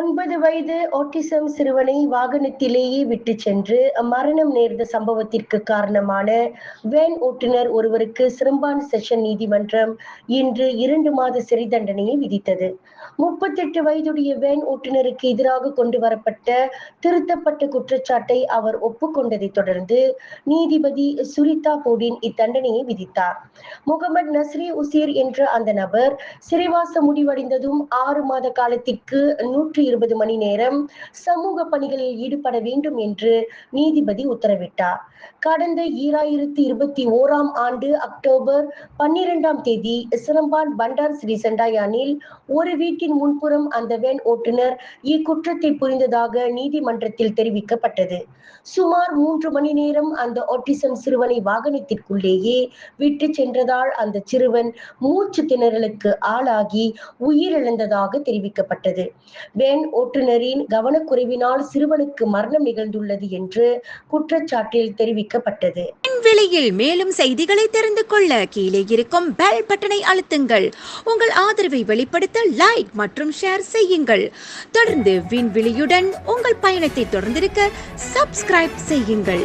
ஒன்பது வயது ஆட்டிசம் சிறுவனை வாகனத்திலேயே விட்டு சென்று மரணம் நேர்ந்த சம்பவத்திற்கு காரணமான வேன் ஓட்டுநர் ஒருவருக்கு சிறம்பான் செஷன் நீதிமன்றம் இன்று இரண்டு மாத சிறை தண்டனையை விதித்தது. முப்பத்தெட்டு வயதுடைய வேன் ஓட்டுநருக்கு எதிராக கொண்டு வரப்பட்ட திருத்தப்பட்ட குற்றச்சாட்டை அவர் ஒப்புக்கொண்டதை தொடர்ந்து நீதிபதி சுரிதா போடின் இத்தண்டனையை விதித்தார். முகமது நஸ்ரி உசீர் என்ற அந்த நபர் சிறைவாசம் முடிவடைந்ததும் ஆறு மாத காலத்திற்கு நூற்றி இருபது மணி நேரம் சமூக பணிகளில் ஈடுபட வேண்டும் என்று நீதிபதி உத்தரவிட்டார். கடந்த ஈராயிரத்தி இருபத்தி ஓராம் ஆண்டு அக்டோபர் பன்னிரெண்டாம் தேதி சிரம்பான் பண்டார் ஸ்ரீ செண்டாயானில் ஒரு வீட்டின் முன்புறம் அந்த வேன் ஓட்டுநர் இக்குற்றத்தை புரிந்ததாக நீதிமன்றத்தில் தெரிவிக்கப்பட்டது. சுமார் மூன்று மணி நேரம் அந்த ஆட்டிசம் சிறுவனை வாகனத்திற்குள்ளேயே விட்டு சென்றதால் அந்த சிறுவன் மூச்சு திணறலுக்கு ஆளாகி உயிரிழந்ததாக தெரிவிக்கப்பட்டது. வேன் ஓட்டுநரின் கவனக்குறைவினால் சிறுவனுக்கு மரணம் நிகழ்ந்துள்ளது என்று குற்றச்சாட்டில் தெரிவிக்கப்பட்டது. விலையில் மேலும் செய்திகளை தெரிந்து கொள்ள கீழே இருக்கும் பெல் பட்டனை அழுத்துங்கள். உங்கள் ஆதரவை வெளிப்படுத்த லைக் மற்றும் ஷேர் செய்யுங்கள். தொடர்ந்து விண்வெளியுடன் உங்கள் பயணத்தை தொடர்ந்திருக்க சப்ஸ்கிரைப் செய்யுங்கள்.